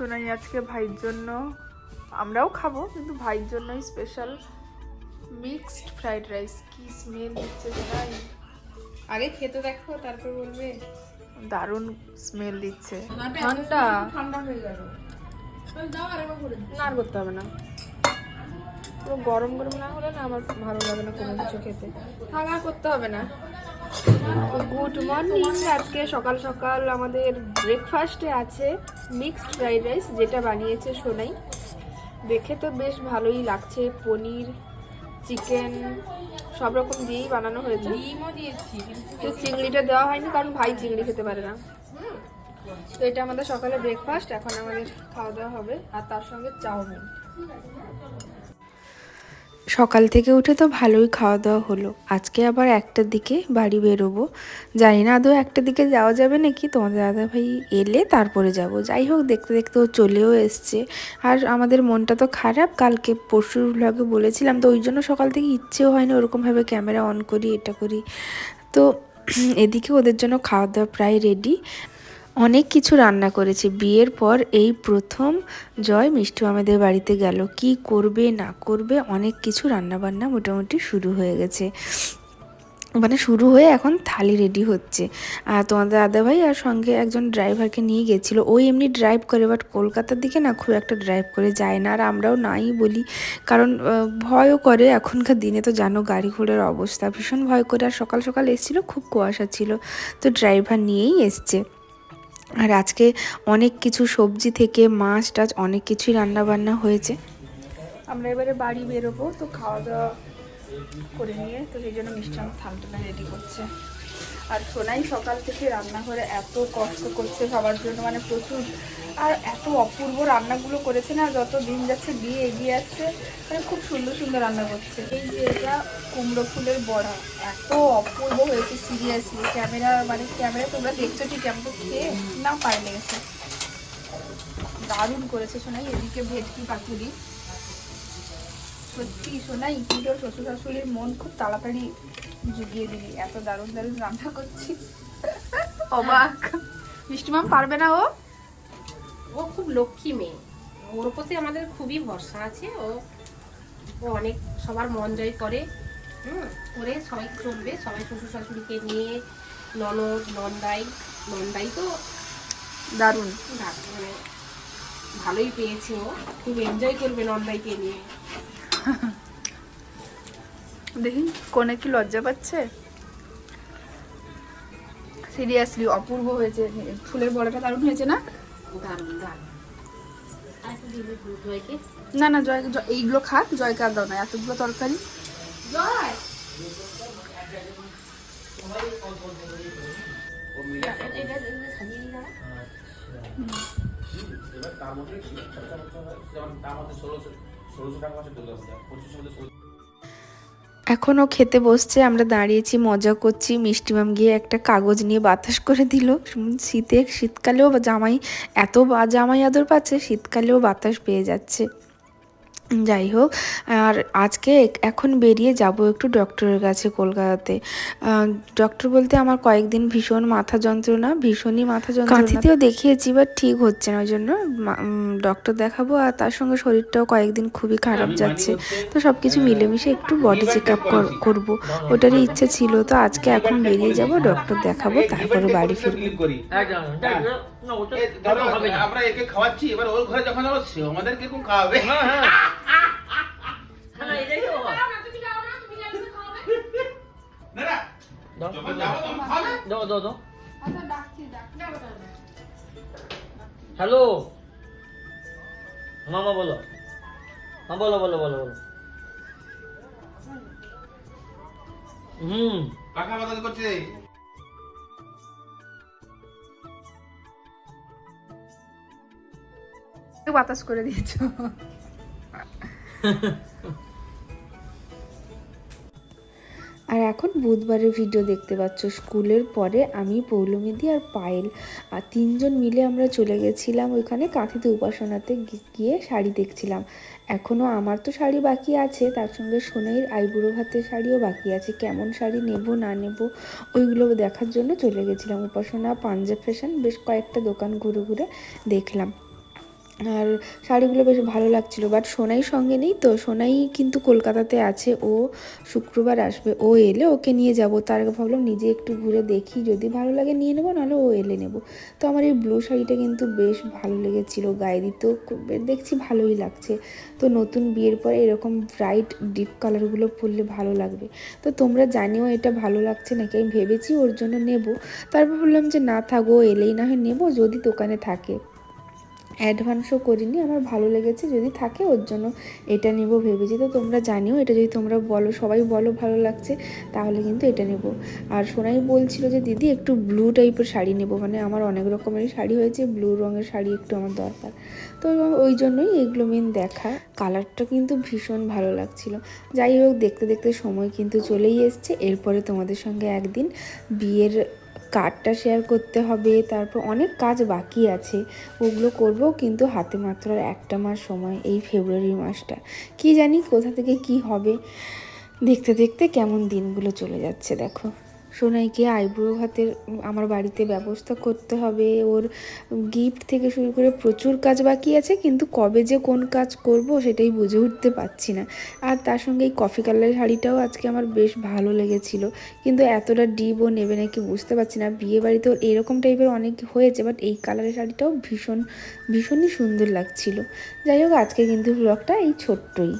সোনাই আজকে ভাইয়ের জন্য। আমরাও খাব কিন্তু ভাইয়ের জন্যই স্পেশাল মিক্সড ফ্রাইড রাইস কি স্মেল দিচ্ছে সোনাই আগে খেতে দেখো তারপর বলবে। দারুণ স্মেল দিচ্ছে। ঠান্ডা। ঠান্ডা হয়ে করে। না আর করতে হবে না। পুরো গরম গরম না হলে না আমার ভালো লাগে না কোনো কিছু খেতে। থাক করতে হবে না। গুড মর্নিং আজকে সকাল সকাল আমাদের ব্রেকফাস্টে আছে মিক্সড ফ্রাইড রাইস যেটা বানিয়েছে সোনাই। দেখে তো বেশ ভালোই লাগছে পনির চিকেন সব রকম দিয়েই বানানো হয়েছে। তো চিংড়িটা দেওয়া হয়নি কারণ ভাই চিংড়ি খেতে পারে না। তো এটা আমাদের সকালে ব্রেকফাস্ট এখন আমাদের খাওয়া দাওয়া হবে আর তার সঙ্গে চাউমিন। সকাল থেকে উঠে তো ভালোই খাওয়া দাওয়া হলো। আজকে আবার একটার দিকে বাড়ি বেরোবো। জানি না আদৌ একটার দিকে যাওয়া যাবে নাকি? তোমাদের দাদা ভাই এলে তারপরে যাব। যাই হোক, দেখতে দেখতে ও চলেও এসছে। আর আমাদের মনটা তো খারাপ। কালকে পরশুর ভ্লগে বলেছিলাম, তো ওই জন্য সকাল থেকে ইচ্ছেও হয়নি ওরকমভাবে ক্যামেরা অন করি, এটা করি। তো এদিকে ওদের জন্য খাওয়া দাওয়া প্রায় রেডি অনেক কিছু রান্না করেছে। বিয়ের পর এই প্রথম জয় মিষ্টি আমাদের বাড়িতে গেল। কি করবে, না করবে, অনেক কিছু রান্না বান্না মোটামুটি শুরু হয়ে গেছে। মানে শুরু হয়ে এখন থালি রেডি হচ্ছে। আর তোমাদের দাদাভাই আর সঙ্গে একজন ড্রাইভারকে নিয়ে গেছিল। ওই এমনি ড্রাইভ করে বাট কলকাতার দিকে না খুব একটা ড্রাইভ করে যায় না। আর আমরাও নাই বলি। কারণ ভয়ও করে। এখনকার দিনে তো জানো গাড়ি ঘোড়ার অবস্থা। ভীষণ ভয় করে। আর সকাল সকাল এসেছিল, খুব কুয়াশা ছিল। তো ড্রাইভার নিয়েই এসছে। আর আজকে অনেক কিছু সবজি থেকে মাছ টাছ অনেক কিছুই রান্না বান্না হয়েছে। আমরা এবারে বাড়ি বেরোবো, তো খাওয়া দাওয়া করে নিয়ে, তো সেই জন্য মিষ্টি থামটা রেডি করছে। আর সোনাই সকাল থেকে রান্নাঘরে এত কষ্ট করছে সবার জন্য মানে প্রচুর। আর এত অপূর্ব রান্নাগুলো করেছে না, যত দিন যাচ্ছে বিয়ে এগিয়ে আসছে মানে খুব সুন্দর সুন্দর রান্না করছে। এই যে এটা কুমড়ো ফুলের বড়া, এত অপূর্ব হয়েছে সিরিয়াসলি ক্যামেরা মানে ক্যামেরা তোমরা দেখছ ঠিক আমি তো খেয়ে না পায়ে লেগেছে। দারুণ করেছে সোনাই, এদিকে ভেটকি পাতুরি। সত্যি শোনাই কি তোর শ্বশুর শাশুড়ির মন খুব তাড়াতাড়ি জুগিয়ে দিলি। এত দারুণ দারুণ রান্না করছি অবাক। মিষ্টি মাম পারবে না ও? ও খুব লক্ষ্মী মেয়ে। ওর প্রতি আমাদের খুবই ভরসা আছে। ও ও অনেক সবার মন জয় করে। হুম করে সবাই চলবে। সবাই শ্বশুর শাশুড়িকে নিয়ে ননদ নন্দাই নন্দাই তো দারুণ। মানে ভালোই পেয়েছে ও। খুব এনজয় করবে নন্দাইকে নিয়ে। দেখি কোনে কি লজ্জা পাচ্ছে? সিরিয়াসলি অপূর্ব হয়েছে। ফুলের বড়াটা দারুণ হয়েছে না? দারুণ দারুণ। না না জয় জয়- এইগুলো খাক জয়কে আর দাও না এতগুলো তরকারি। জয়! এটা এটা সাজিয়ে দিই দাঁড়া এবার তার মধ্যে তার মধ্যে ষোলোশো এখনও খেতে বসছে, আমরা দাঁড়িয়েছি, মজা করছি, মিষ্টি মাম গিয়ে একটা কাগজ নিয়ে বাতাস করে দিল। শীতে, শীতকালেও জামাই, এত জামাই আদর পাচ্ছে, শীতকালেও বাতাস পেয়ে যাচ্ছে। যাই হোক আর আজকে এখন বেরিয়ে যাব একটু ডক্টরের কাছে কলকাতাতে। ডক্টর বলতে আমার কয়েকদিন ভীষণ মাথা যন্ত্রণা ভীষণই মাথা যন্ত্রণা। কাঁথিতেও দেখিয়েছি বাট ঠিক হচ্ছে না ওই জন্য ডক্টর দেখাবো আর তার সঙ্গে শরীরটাও কয়েকদিন খুবই খারাপ যাচ্ছে। তো সব কিছু মিলেমিশে একটু বডি চেক আপ করব। ওটারই ইচ্ছে ছিল তো আজকে এখন বেরিয়ে যাব ডক্টর দেখাবো তারপরে বাড়ি ফিরবো। আমরা একে খাওয়াচ্ছি এবার ওর ঘরে যখন যাব সেও আমাদের কীরকম খাওয়াবে? হ্যাঁ হ্যাঁ হ্যাঁ হয়। হ্যালো? মামা বলো। হ্যাঁ বলো বলো বলো বলো। হুম। পাখা বাতাস করছে। বাতাস করে দিয়েছ। আর এখন বুধবারের ভিডিও দেখতে পাচ্ছ, স্কুলের পরে আমি পৌলমিদি আর পায়েল আর তিনজন মিলে আমরা চলে গেছিলাম ওইখানে কাঁথিতে উপাসনাতে গিয়ে শাড়ি দেখছিলাম। এখনও আমার তো শাড়ি বাকি আছে, তার সঙ্গে সোনাইয়ের আইবুড়ো ভাতের শাড়িও বাকি আছে। কেমন শাড়ি নেব, না নেব, ওইগুলো দেখার জন্য চলে গেছিলাম। উপাসনা, পাঞ্জাব ফ্যাশন বেশ কয়েকটা দোকান ঘুরে ঘুরে দেখলাম। আর শাড়িগুলো বেশ ভালো লাগছিল বাট সোনাই সঙ্গে নেই তো, সোনাই কিন্তু কলকাতাতে আছে, ও শুক্রবার আসবে, ও এলে ওকে নিয়ে যাব, তার আগে ভাবলাম নিজে একটু ঘুরে দেখি, যদি ভালো লাগে নিয়ে নেব, নাহলে ও এলে নেব। তো আমার এই ব্লু শাড়িটা কিন্তু বেশ ভালো লেগেছিল গায়ে দিতেও দেখছি ভালোই লাগছে। তো নতুন বিয়ের পরে এরকম ব্রাইট ডিপ কালারগুলো পরলে ভালো লাগবে। তো তোমরা জানিও এটা ভালো লাগছে নাকি, আমি ভেবেছি ওর জন্য নেব। তারপর ভাবলাম যে না থাকো এলেই না হয় নেব, যদি দোকানে থাকে। অ্যাডভান্সও করিনি, আমার ভালো লেগেছে যদি থাকে ওর জন্য এটা নেব ভেবেছি। তো তোমরা জানিও, এটা যদি তোমরা বলো, সবাই বলো ভালো লাগছে, তাহলে কিন্তু এটা নেব। আর সোনাই বলছিল যে, দিদি, একটু ব্লু টাইপের শাড়ি নেব। মানে আমার অনেক রকমের শাড়ি হয়েছে ব্লু রঙের শাড়ি একটু আমার দরকার। তো ওই জন্যই এগুলো মেন দেখা। কালারটা কিন্তু ভীষণ ভালো লাগছিল। যাই হোক, দেখতে দেখতে সময় কিন্তু চলেই এসছে। এরপরে তোমাদের সঙ্গে একদিন বিয়ের কার্ডটা শেয়ার করতে হবে, তারপর অনেক কাজ বাকি আছে। ওগুলো করব কিন্তু হাতে মাত্র একটা মাস সময় এই ফেব্রুয়ারি মাসটা। কি জানি কোথা থেকে কি হবে, দেখতে দেখতে কেমন দিনগুলো চলে যাচ্ছে দেখো। সোনাইকে আইব্রো হাতের আমার বাড়িতে ব্যবস্থা করতে হবে। ওর গিফট থেকে শুরু করে প্রচুর কাজ বাকি আছে, কিন্তু কবে যে কোন কাজ করব সেটাই বুঝে উঠতে পারছি না। আর তার সঙ্গে এই কফি কালারের শাড়িটাও আজকে আমার বেশ ভালো লেগেছিল। কিন্তু এতটা ডিপ ও নেবে নাকি বুঝতে পারছি না। বিয়ে বাড়িতে ওর এরকম টাইপের অনেক হয়েছে বাট এই কালারের শাড়িটাও ভীষণ, ভীষণই সুন্দর লাগছিল। যাই হোক, আজকে কিন্তু ব্লগটা এই ছোট্টই।